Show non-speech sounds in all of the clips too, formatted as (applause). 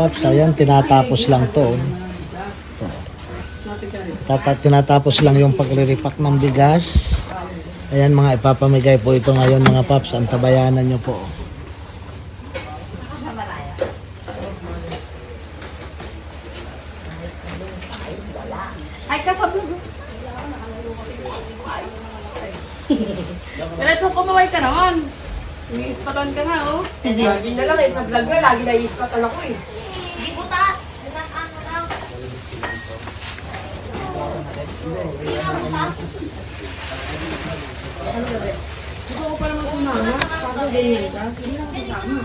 paps, ayan, tinatapos lang to. Tata tinatapos lang yung pagre-repack ng bigas. Ayan mga ipapamigay po ito ngayon mga paps, ang tabayanan nyo po. Ay, kasabi mo. Pero ito, kumaway ka naman. Umiispatan ka na, oh. Lagi na lang eh, sa vlog mo, lagi na iispatan ako eh. Di butas. Butas ano lang. Gusto ko pa naman sumama, parang ganyan ka. Hindi lang kasama.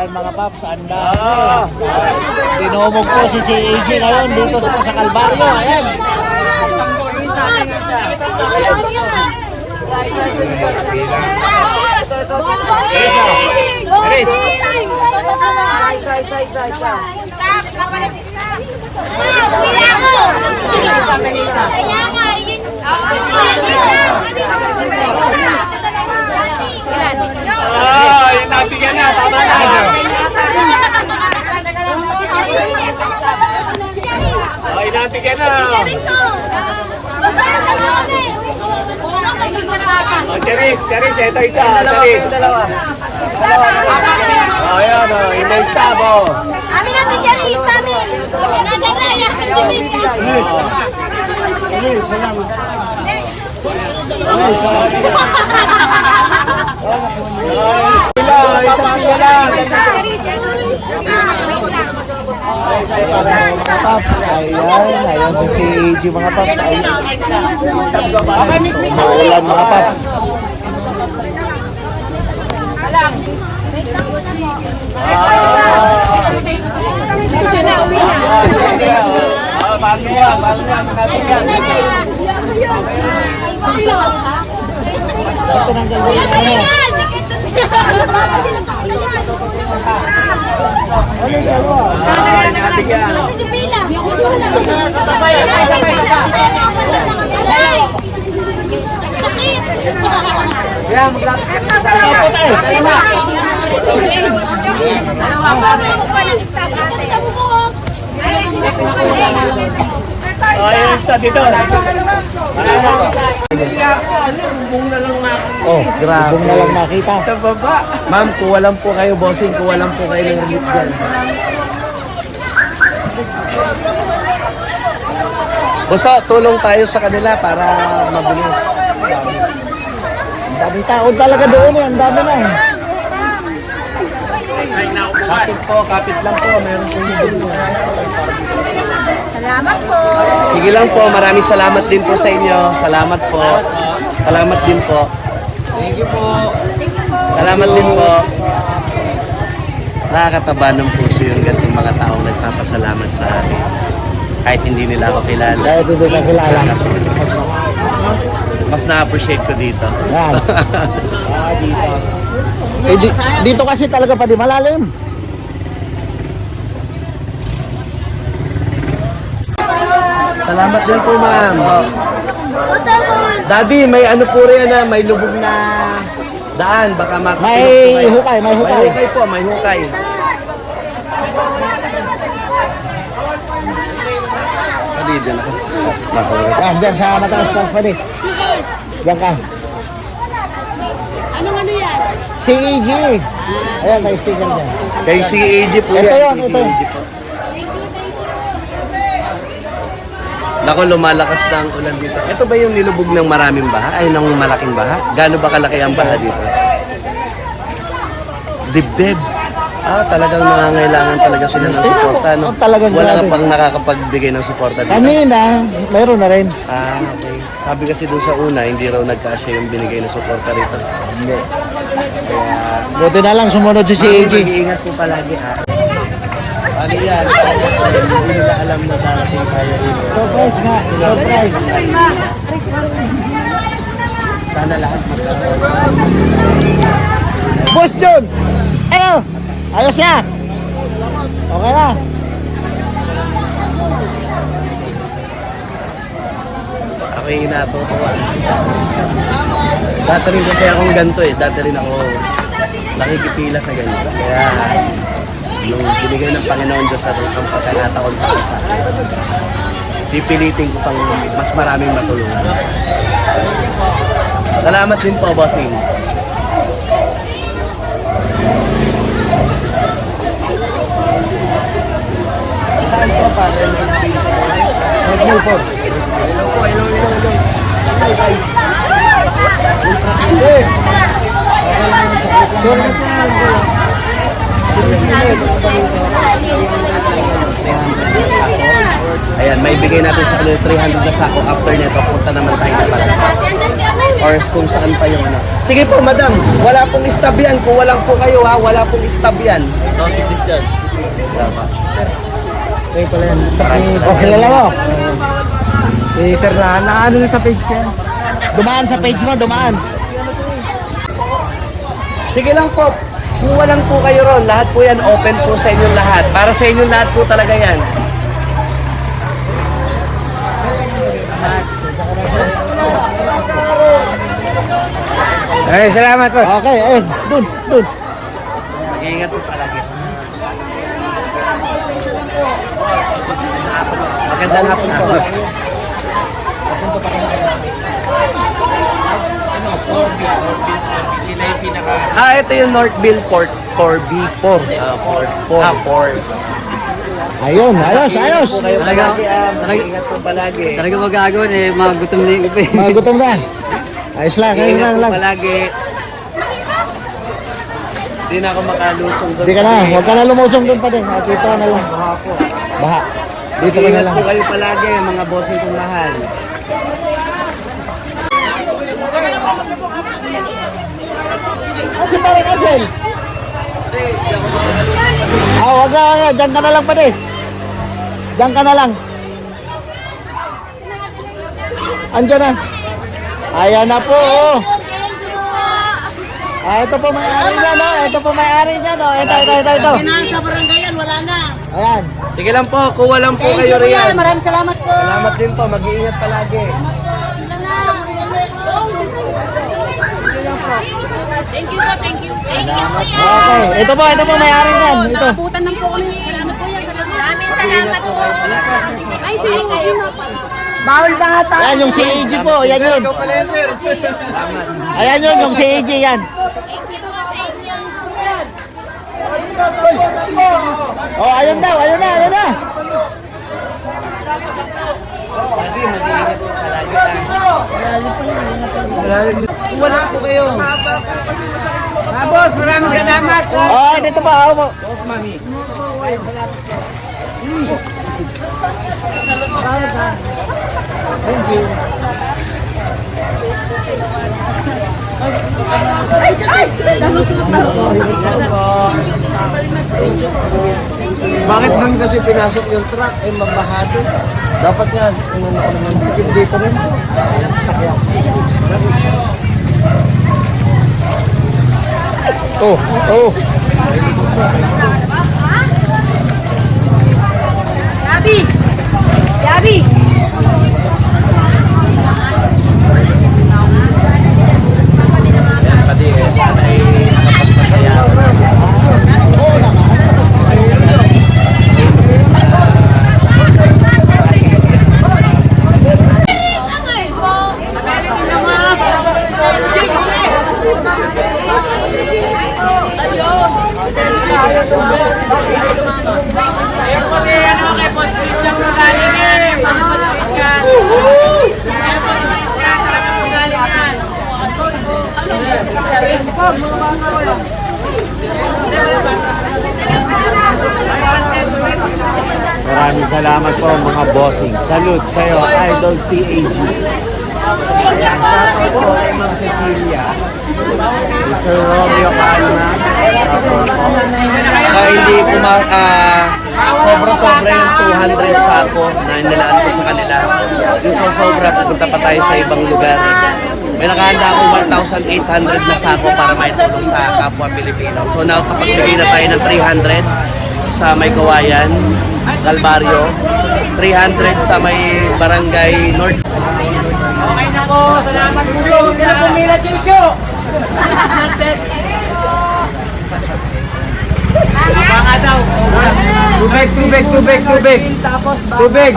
Ayan mga paps, ang dami. Tinumog po si si AJ ngayon dito po sa Kalbaryo. Ayan. Isa, isa, isa, isa. Stop, papalitis na. Wala ko. Kaya nga, yun. Ah, yung nabigyan na, tama na. Oh, inabigyan na. Oh, Charis, Charis, ito isa. Charis. dalawa. Oh, yan, oh, yung next tab, oh. Amin natin siya rin sa amin. Nagagaya ka si Mika. Ilan, isang lang. Mga paps, ayan. Ayan si AJ mga paps. Ayan. Maulan mga paps. Ah, bago yan, bago yan, nabigyan. Ito nang gagawin ano. Ah, nabigyan. Kaya maglapit. Ako tayo. Oh, yung isa dito. Oh, grabe. Kung na lang nakita. Sa baba. Ma'am, kuha lang po kayo, bossing. Kuha lang po kayo ng relief dyan. Buso, tulong tayo sa kanila para mabilis. Ang daming tao talaga doon eh. Ang dami na eh. Kapit po, kapit lang po. Meron po yung Salamat po. Sige lang po, maraming salamat din po sa inyo. Salamat po. Salamat din po. Thank you po. Salamat din po. Nakakataba ng puso yung ganitong mga taong nagpapasalamat sa akin. Kahit hindi nila ako kilala. Kahit hindi na kilala. Mas na-appreciate ko dito. Yan. (laughs) Eh, di- dito kasi talaga pa di malalim. Salamat din po, ma'am. Daddy, may ano po rin na, may lubog na daan. Baka makatulog po May kayo. hukay, may hukay. May hukay po, may hukay. Pwede, dyan ako. Yan, dyan sa mataas-taas pa di. Diyan ka. Anong ano yan? Si EG. Ayan, may sticker dyan. Kay si AJ po Ito yan. yun, kay si ito. Po. Nako, lumalakas na ang ulan dito. Ito ba yung nilubog ng maraming baha? Ay, ng malaking baha? Gaano ba kalaki ang baha dito? Dibdib. Ah, talagang nangangailangan talaga sila ng suporta, no? Oh, talagang Wala grabe. ka pang nakakapagbigay ng suporta dito. Kanina, mayroon na rin. Ah, okay. Sabi kasi dun sa una, hindi raw nagkasya yung binigay na suporta rito. Hindi. Buti na lang sumunod si Ma'am, EG. mag-iingat po palagi, ha? Ano yan? Hindi nila alam na darating tayo dito. Surprise nga. Surprise. Sana lahat magkaroon. Boss John! Ano? Ayos siya. Okay na. Ako yung natutuwa. Dati rin kasi akong ganito eh. Dati rin ako nakikipila sa ganito. Kaya nung binigay ng Panginoon Diyos sa ang pagkakataon para sa akin, pipilitin ko pang mas maraming matulungan. Salamat din po, bossing. Saan po para Ayan, may bigay natin sa kanila 300 na sako. After nito, punta naman tayo na para or kung saan pa yung ano. Sige po, madam. Wala pong istab yan. Kung walang po kayo ha, wala pong istab yan. No, si Christian. Kayo pala yan. O, kilala mo. Si Sir na, naano na sa page ko yan. Dumaan sa page mo, dumaan. Sige lang po. Kung walang po kayo ron, lahat po yan open po sa inyong lahat. Para sa inyong lahat po talaga yan. Ay, salamat po. Okay, ayun. Dun, dun. Mag-iingat po palagi. Magandang hapon po. Ah, ito yung Northville Port 4B4. Ah, Port 4. Ah, Port. Ayun, ayos, ayos. Kayo Talaga- ah. talaga- Mag-iingat po palagi. Talaga magagawin eh, mga gutom na yung iba eh. Mga gutom na. Ayos lang, Mag-iingat lang lang. palagi. Hindi na ako makalusong doon. Hindi ka na, huwag ka na lumusong doon pa din. Ah, Dito ka na lang. Baha po. Baha. Dito ka na Ingat lang. po kayo palagi, mga bossing kong mahal. Kasi parang Angel. Ah, wag na, wag na. Diyan ka na lang pa din. Diyan ka na lang. Andiyan na. Ayan na po, oh. Ah, ito po may-ari niya, no? Ito po may-ari niya, no? Ito, ito, ito, ito. Nasa barangay yan, wala na. Ayan. Sige lang po, kuha lang po kayo Kuya, riyan. maraming salamat po. Salamat din po, mag-iingat palagi. Thank you po, thank you. Thank you, kuya. Okay. Ito po, ito po may-ari niyan. Ito. Nakabutan ng po kami. Salamat po yan. Salamat. Maraming salamat po. Ay, sige kayo na Bawal ba ata? Ayan yung CAG po, yan yun. Ayan yun, yung CAG yan. Oh, ayun daw, ayun na, ayun na. Wala po kayo. Ah, boss, maraming salamat. Oh, dito pa, ako po. Bakit doon kasi pinasok yung truck? Eh, mabahado. Dapat nga, kung ano ko naman, sikip dito rin. Oh, oh. Gabi! Gabi! Pati salamat po mga bossing. Salute sa'yo, Idol CAG. Shoutout po kay Ma'am Cecilia. Mr. Romeo Calma. Baka hindi kuma, ah, sobra-sobra yung 200 sako na nilaan ko sa kanila. Yung sobra, pupunta pa tayo sa ibang lugar. May nakahanda ako 1,800 na sako para maitulong sa kapwa Pilipino. So nakapagbigay na tayo ng 300 sa may Kawayan, Calvario, 300 sa may Barangay North. Okay na po. Salamat po. Huwag ka na pumila, Chicho. Baka daw. Tubig, tubig, tubig, tubig. Tubig.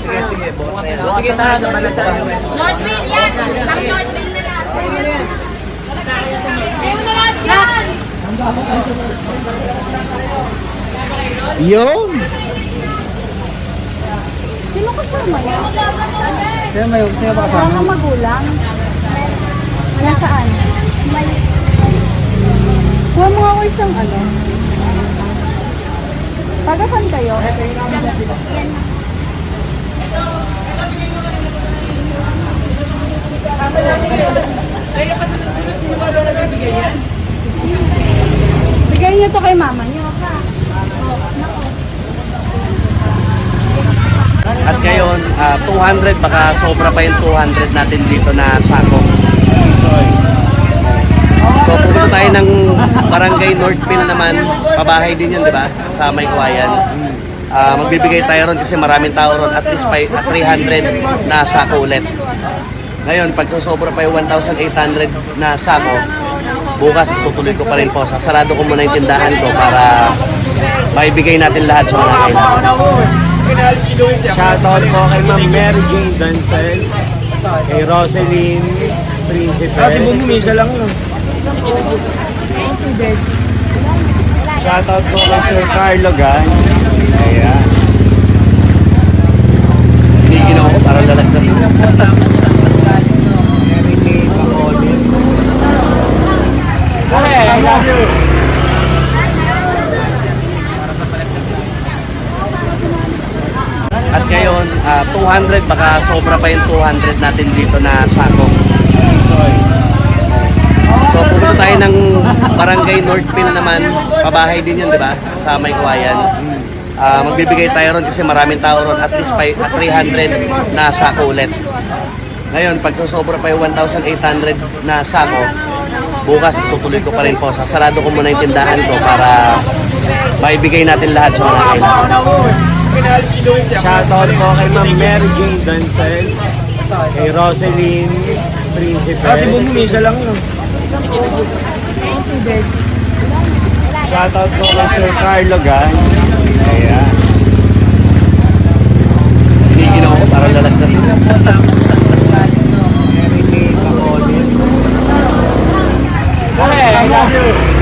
Sige, sige, bukas na yan. Sige, tara. Nabalat tayo. Northville yan! Ang Northville na lang! Ayun na lang yan! Yun. Sino kasama niya? Kaya may, kaya ba Mga magulang? Nasaan? Kuha mo ako isang ano. Taga-san kayo? Bigay niyo to kay mama niyo. At ngayon, ah, 200, baka sobra pa yung 200 natin dito na sako. So pupunta tayo ng Barangay Northville naman, pabahay din yun, di ba? Sa May Kawayan. Ah, magbibigay tayo ron kasi maraming tao ron, at least by, at 300 na sako ulit. Ngayon, pag sobra pa yung 1,800 na sako, bukas tutuloy ko pa rin po. Sasarado ko muna yung tindahan ko para maibigay natin lahat sa mga kailangan. Shoutout po kay Ma'am Mary Jane Dancel, kay Roselyn Principe. Kasi bumumisa lang yun. Shoutout po kay Sir Carlo Gan. Ayan. Hiniginaw ko para lalagdag. (laughs) Mary Kay Pacolis. Okay, I love you. At ngayon, ah, 200, baka sobra pa yung 200 natin dito na sako. So pupunta tayo ng Barangay Northville naman, pabahay din yun, di ba? Sa May Kawayan. Ah, magbibigay tayo ron kasi maraming tao ron, at least by, at 300 na sako ulit. Ngayon, pag sobra pa yung 1,800 na sako, bukas tutuloy ko pa rin po. Sasarado ko muna yung tindahan ko para maibigay natin lahat sa mga kailangan. Shoutout po kay Ma'am Mary Jane Dancel, kay Roselyn Principe. Kasi bumumisa lang yun. Shoutout po kay Sir Carlo Gan. Ayan. Hiniginaw ko para lalagdag. Mary Kay Pacolis. You.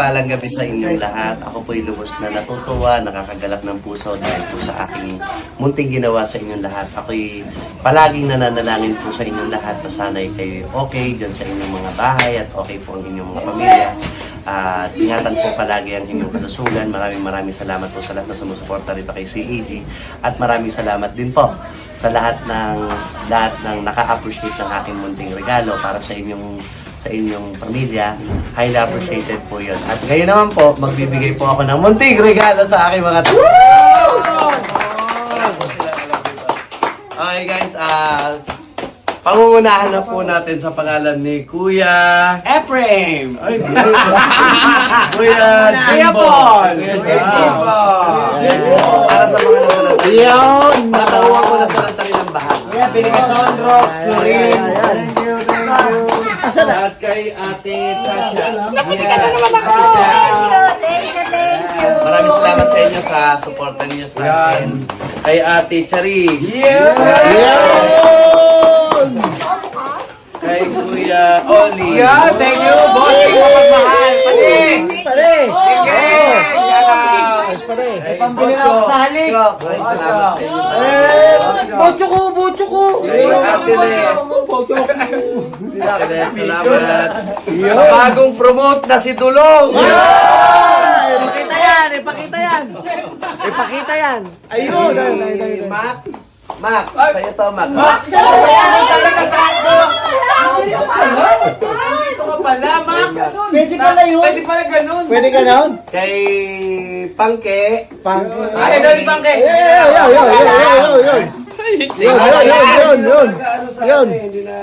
Palang gabi sa inyong lahat. Ako po'y lubos na natutuwa, nakakagalak ng puso dahil po sa aking munting ginawa sa inyong lahat. Ako'y palaging nananalangin po sa inyong lahat na sana'y kayo okay dyan sa inyong mga bahay at okay po ang inyong mga pamilya. At ingatan po palagi ang inyong kalusugan. Maraming maraming salamat po sa lahat na sumusuporta rito kay CAG. At maraming salamat din po sa lahat ng lahat ng naka-appreciate ng aking munting regalo para sa inyong sa inyong pamilya. Highly appreciated po yun. At ngayon naman po, magbibigay po ako ng munting regalo sa aking mga Okay guys, ah pangungunahan na po natin sa pangalan ni Kuya... Ephraim! Ay, Kuya (laughs) Kuya Jimbo. Paul! Kuya Jimbo. Para sa mga nasalanta. Yun! Natauwa ko na sa ng bahan. Kuya, Binigason, Rox, Lorin. Thank you, thank you. At kay Ate Chacha. Thank you, thank you! Maraming salamat sa inyo sa suporta niyo sa akin. Kay Ate Charis. Kay Kuya Oli. Yeah, thank you, bossing mapagmahal. Pati! Pare. Kay pambili na ako sa halik. Salamat sa inyo. Bocho ko, bocho ko! Salamat. Sa bagong promote na si Dulong. Ipakita yan, ipakita yan. Ipakita yan. Ayun. Si Mac. Mac, sa'yo to, Mac. Mac. ka pala, Mac! Pwede pala yun. Pwede pala ganun. Pwede ka noon? Kay Pangke. Pang... Ay, Idol Pangke. Yun, yun, yun, yun, yun, yun, yun. Yun, yun, Hindi na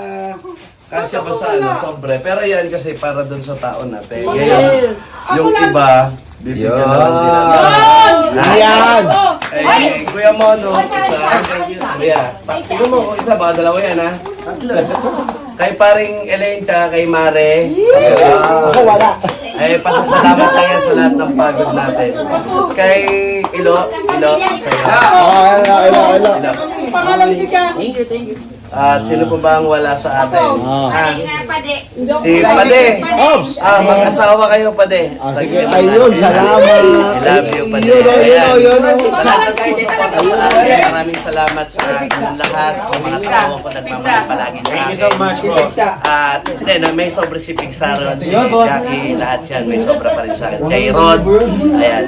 kasya pa sa ano, sobre. Pero yan kasi para dun sa tao natin. Ngayon, yung iba, bibigyan na lang din natin. Yan. Eh, Kuya Mono, isa. Kuya, tingnan mo, isa ba? Dalawa yan, ha? Kay paring Elencha, kay Mare. Ako wala. Eh, pasasalamat tayo sa lahat ng pagod natin. Kay Ilo, Ilo, sa'yo. Oh, hello, hello. Ilo. Pangalan ni ka. At sino po ba ang wala sa atin? Oh. Ah, Eh, pade. si Pade. Ops. Ah, mag-asawa kayo, Pade. Ah, sige. Ayun, salamat. I love you, Pade. Yun, oh, yun, oh, yun, oh. Sa lahat ng sumusuporta sa atin, maraming salamat sa inyong lahat. Sa mga asawa ko nagmamahal palagi sa akin. Thank you so much, boss. At hindi, na may sobra si Pixaron, si Jackie, lahat yan, may sobra pa rin sa akin. Kay Rod, ayan.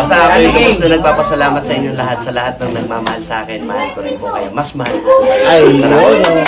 Basta ako yung na nagpapasalamat sa inyong lahat, sa lahat ng nagmamahal sa akin. Mahal ko rin po kayo. Mas mahal ko po kayo. Bộ đồ.